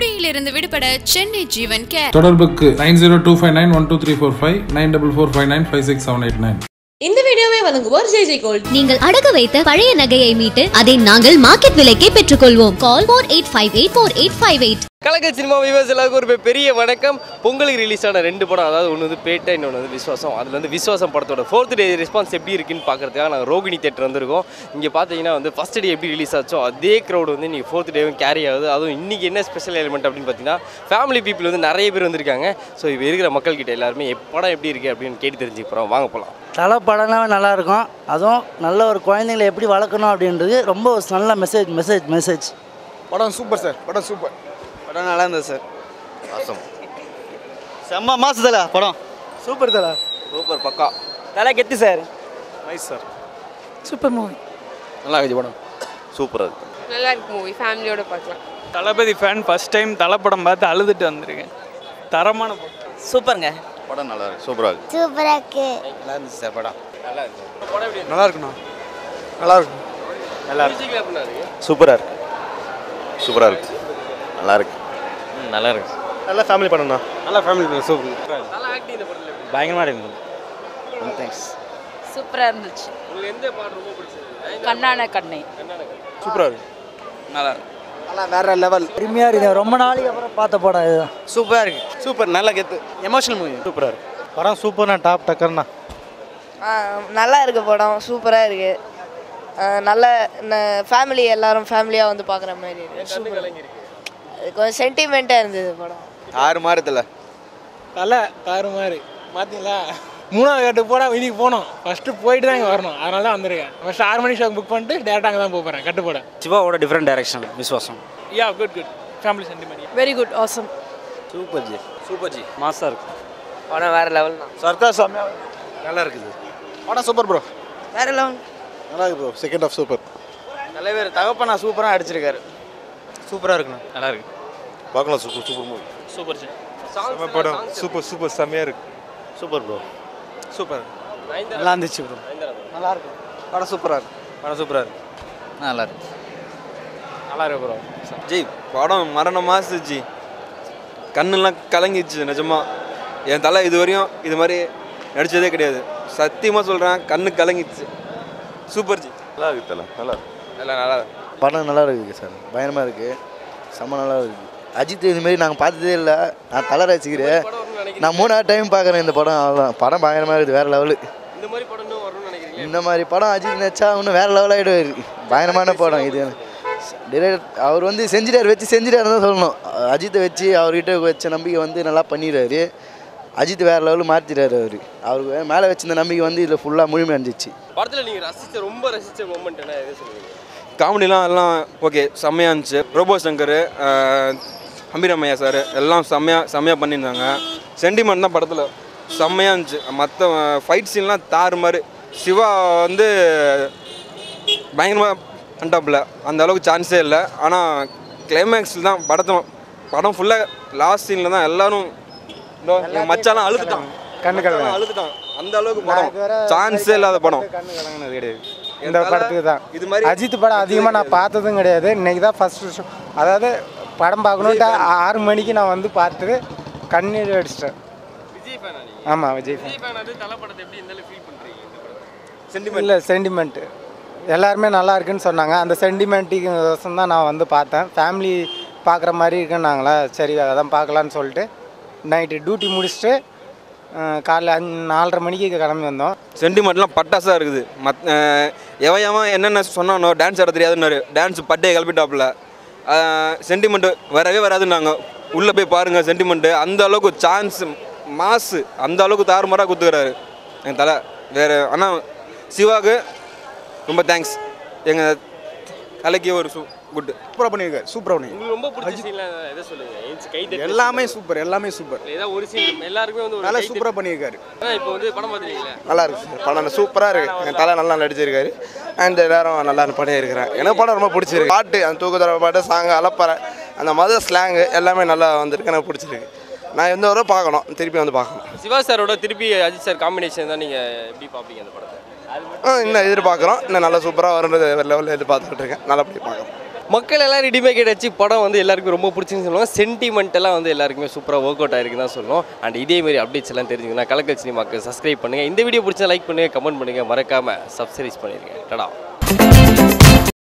குடியிலிருந்து விடுபட சென்னை ஜீவன் கேர். தொடர்புக்கு nine zero two five nine one two three four five nine double four five nine five six seven eight nine. இந்த வீடியோவை வழங்குவோர் Jai Jai gold நீங்கள் அடகு வைத்த பழைய நகையை மீட்டு அதை நாங்கள் மார்க்கெட் விலைக்கே பெற்றுக்கொள்வோம். Call four eight five eight four eight five eight. Kalakkal cinema viewers எல்லாருக்கும் ஒரு பெரிய வணக்கம். பொங்கலுக்கு ரிலீஸ் ஆன ரெண்டு படம் அதாவது ஒன்று வந்து பேட்டை இன்னொன்று வந்து விஸ்வாசம். அதில் வந்து விஸ்வாசம் படத்தோட ஃபோர்த் டே ரெஸ்பான்ஸ் எப்படி இருக்குன்னு பார்க்கறதுக்காக நாங்கள் ரோகிணி தேட்டர் வந்திருக்கோம். இங்கே பார்த்தீங்கன்னா வந்து ஃபஸ்ட் டே எப்படி ரிலீஸ் ஆச்சோ அதே க்ரௌட் வந்து இன்றைக்கி ஃபோர்த் டேவும் கேரி ஆகுது. அதுவும் இன்றைக்கி என்ன ஸ்பெஷல் எலிமெண்ட் அப்படின்னு பார்த்தீங்கன்னா ஃபேமிலி பீப்புள் வந்து நிறைய பேர் வந்திருக்காங்க. ஸோ இப்போ இருக்கிற மக்கள்கிட்ட எல்லாருமே எப் படம் எப்படி இருக்குது அப்படின்னு கேட்டு தெரிஞ்சுக்க போகிறோம் வாங்க போகலாம் தலை படம்னாவே நல்லா இருக்கும். அதுவும் நல்ல ஒரு குழந்தைங்களை எப்படி வளர்க்கணும் அப்படின்றது ரொம்ப ஒரு நல்ல மெசேஜ் மெசேஜ் மெசேஜ் படம் சூப்பர் சார் படம் சூப்பர் படம் நல்லா இருந்தது சார். செம்ம மாசத்துல படம். சூப்பர் தலா. சூப்பர் பக்கா. தலை கெத்து sir. Nice sir super movie. நல்லா இருக்குது படம். சூப்பராக இருக்குது நல்லா இருக்கு மூவி ஃபேமிலியோட பார்க்கலாம். தளபதி ஃபேன் ஃபர்ஸ்ட் டைம் தலைப்படம் பார்த்து அழுதுட்டு வந்திருக்கேன். தரமான படம். சூப்பருங்க. படம் நல்லா இருக்கு. சூப்பராக இருக்குது சூப்பரா இருக்கு. நல்லா இருந்துச்சு சார் படம். நல்லா எப்படி நல்லா இருக்குண்ணா. நல்லா நல்லா இருக்கு. அப்படின்னா இருக்கு? சூப்பராக இருக்கு. சூப்பராக இருக்கு. நல்லா இருக்கு. நல்லா இருக்கு நல்ல ஃபேமிலி படம்ண்ணா. நல்ல ஃபேமிலி படம் சூப்பர் நல்லா ஆக்டிங் இந்த படத்தில். பயங்கரமாக இருக்கு தேங்க்ஸ் சூப்பராக இருந்துச்சு. உங்களுக்கு எந்த பாட்டு ரொம்ப பிடிச்சது? கண்ணான கண்ணை. சூப்பராக இருக்கு. நல்லா இருக்கு. நல்லா வேற லெவல் அருமையாக இருக்கு. ரொம்ப நாளைக்கு அப்புறம் பார்த்த படம் இதுதான் சூப்பராக இருக்கு. சூப்பர் நல்லா கெத்து. எமோஷனல் மூவி சூப்பராக இருக்கு. படம் சூப்பர்ண்ணா டாப் டக்கர்ண்ணா. நல்லா இருக்கு படம். சூப்பராக இருக்கு. நல்ல ஃபேமிலி எல்லாரும் ஃபேமிலியாக வந்து பார்க்குற மாதிரி இருக்கு. அது கொஞ்சம் சென்டிமெண்ட்டாக இருந்தது படம். ஆறு மாதத்தில் தலை தாறு மாதிரி பார்த்தீங்களா மூணாவது கட்டு போனா இன்னைக்கு போனோம். ஃபர்ஸ்ட் போயிட்டு தான் இங்கே வரணும். அதனால தான் வந்திருக்கேன். ஃபர்ஸ்ட் ஆறு மணி ஷோக்கு புக் பண்ணிட்டு டேரெக்டாக அங்கே தான் போக போகிறேன் கட்டு போட. சிவாவோட different direction Viswasam yeah good good family sentiment very good awesome super ji super ji மாசா இருக்கு படம் வேறு லெவல் தான். சர்க்கார் சாமியா நல்லா இருக்குது. படம் சூப்பர் ப்ரோ வேறு லெவல் நல்லா இருக்கு ப்ரோ செகண்ட் ஆஃப் சூப்பர் தலைவர் தகப்பனா சூப்பராக அடிச்சிருக்காரு சூப்பராக இருக்குண்ணா நல்லா இருக்கு. பார்க்கலாம் super super movie. Super ji. படம். சூப்பர் சூப்பர் செம்மையாக இருக்கு. Super bro. சூப்பர். நல்லா இருந்துச்சு ப்ரோ. நல்லா இருக்கு. படம் சூப்பராக இருக்கு. படம் சூப்பராக இருக்கு. நல்லா இருக்கு. நல்லா இருக்கு ப்ரோ. ஜி படம் மரண மாசு ஜி கண்ணெல்லாம் கலங்கிடுச்சு நிஜமா. என் தலை இது வரையும் இது மாதிரி நடிச்சதே கிடையாது. சத்தியமாக சொல்கிறேன் கண்ணு கலங்கிடுச்சு சூப்பர் ஜி. நல்லா இருக்கு தலை நல்லா இருக்கு. நல்லா நல்லா இருக்கு. படம் நல்லா இருக்குது சார். பயங்கரமாக இருக்குது செம்ம நல்லா இருக்குது அஜித் இதுமாரி நாங்கள் பார்த்ததே இல்லை. நான் தலை ரசிக்கிறேன். நான் மூணாவது டைம் பார்க்குறேன் இந்த படம். அவ்வளோதான் படம் பயங்கரமாக இருக்குது வேறு லெவலு இந்த மாதிரி படம் இந்த மாதிரி படம் அஜித் நடிச்சா இன்னும் வேறு லெவல் ஆகிடுவார் பயங்கரமான படம் இது. டிரெக்ட் அவர் வந்து செஞ்சிட்டார் வச்சு செஞ்சிட்டார் தான் சொல்லணும். அஜித்தை வச்சு அவர்கிட்ட வச்ச நம்பிக்கை வந்து நல்லா பண்ணிடுறாரு. அஜித் வேறு லெவலில் மாற்றிட்டாரு அவர். அவருக்கு மேலே வச்சிருந்த நம்பிக்கை வந்து இதில் ஃபுல்லாக முழுமையடைஞ்சிச்சு. படத்தில் நீங்கள் ரசிச்ச ரொம்ப ரசிச்ச மூமெண்ட் என்ன? எது சொல்லுவீங்க? காமெடிலாம் எல்லாம் ஓகே செம்மையாக இருந்துச்சு. ரோபோ சங்கர் அம்பிராமையா சார் எல்லாம் செம்மையாக செம்மையாக பண்ணியிருந்தாங்க. சென்டிமெண்ட் தான் படத்தில். செம்மையாக இருந்துச்சு. மற்ற ஃபைட் சீன்லாம் தாறு மாதிரி சிவா வந்து பயங்கரமாக பண்ணிட்டாப்புல. அந்த அளவுக்கு சான்ஸே இல்லை. ஆனால் கிளைமேக்ஸில் தான் படத்தை படம் ஃபுல்லாக லாஸ்ட் சீனில் தான் எல்லாரும் மச்சாலாம் அழுதுட்டான். கண்ணு கலங்க அழுதுட்டான். அந்த அளவுக்கு படம். சான்ஸே இல்லாத படம். கண்ணு கலங்கினது கிடையாது. இந்த படத்துக்கு தான் இது மாதிரி அஜித் படம் அதிகமாக நான் பார்த்ததும் கிடையாது. இன்னைக்கு தான் ஃபஸ்ட்டு ஷோ அதாவது படம் பார்க்கணுன்ட்டு ஆறு மணிக்கு நான் வந்து பார்த்துட்டு கண்ணீர் அடிச்சிட்டேன். ஆமாம் விஜய் ஃபேன் இல்லை சென்டிமெண்ட்டு எல்லாருமே நல்லா இருக்குன்னு சொன்னாங்க. அந்த சென்டிமெண்ட்டுக்கு தான் நான் வந்து பார்த்தேன். ஃபேமிலி பார்க்குற மாதிரி இருக்குன்னாங்களா? சரி அதான் பார்க்கலான்னு சொல்லிட்டு நைட்டு டியூட்டி முடிச்சுட்டு காலைல அஞ்சு நாலரை மணிக்கு கிளம்பி வந்தோம். சென்டிமெண்ட்லாம் பட்டாசாக இருக்குது. மத் எவன் என்னென்ன சொன்னானோ டான்ஸ் ஆட தெரியாதுன்னாரு. டான்ஸ் பட்டையை கிளப்பிட்டாப்புல. சென்டிமெண்ட்டு வரவே வராதுன்னாங்க. உள்ளே போய் பாருங்கள் சென்டிமெண்ட்டு அந்த அளவுக்கு சான்ஸ் மாசு அந்த அளவுக்கு தாறுமாறாக கொடுத்துக்கிறாரு என் தலை வேறு ஆனால் சிவாவுக்கு ரொம்ப தேங்க்ஸ் எங்கள் தலைக்கு ஒரு சூ குட்டு சூப்பராக பண்ணியிருக்காரு சூப்பராக பண்ணி உங்களுக்கு ரொம்ப பிடிச்ச சீன்லாம் எதை சொல்லுங்க. கை தட்டி எல்லாமே சூப்பர் எல்லாமே சூப்பர் ஏதாவது ஒரு சீன் எல்லாருக்குமே வந்து நல்லா சூப்பராக பண்ணியிருக்காரு இப்போ வந்து படம் பார்த்துருக்கீங்களா? நல்லா இருக்கு சார். படம் சூப்பராக இருக்கு. என் தலை நல்லா நடிச்சிருக்காரு. அண்ட் எல்லாரும் நல்லா படம் இருக்கிறேன் எனக்கு படம் ரொம்ப பிடிச்சிருக்கு. பாட்டு அந்த தூக்குதர பாட்டு சாங் அலப்பறை அந்த மத ஸ்லாங்கு எல்லாமே நல்லா வந்திருக்கு. எனக்கு பிடிச்சிருக்கு. நான் எந்த வரை பார்க்கணும். திருப்பி வந்து பார்க்கணும். சிவா சாரோட திருப்பி அஜித் சார் காம்பினேஷன் தான் நீங்கள் எப்படி பார்ப்பீங்க அந்த படத்தை? இன்னும் எதிர்பார்க்குறோம். இன்னும் நல்லா சூப்பராக வருன்றது லெவலில் எதிர்பார்த்துக்கிட்டு இருக்கேன். நல்லபடியாக பார்க்குறோம் மக்கள் எல்லாம் ரெடிமேட் ஆச்சு படம் வந்து எல்லாருக்கும் ரொம்ப பிடிச்சின்னு சொல்லுவாங்க. சென்டிமெண்ட்டெல்லாம் வந்து எல்லாருக்குமே சூப்பராக ஒர்க் அவுட் ஆயிருக்குன்னு தான் சொல்லுவோம். அண்ட் இதே மாதிரி அப்டேட்ஸ் எல்லாம் தெரிஞ்சுக்கணும் கலக்கல் சினிமாக்கு சப்ஸ்கிரைப் பண்ணுங்கள் இந்த வீடியோ பிடிச்சா லைக் பண்ணுங்கள் கமெண்ட் பண்ணுங்கள் மறக்காமல் சப்ஸ்கிரைஸ் பண்ணிடுங்க டடா.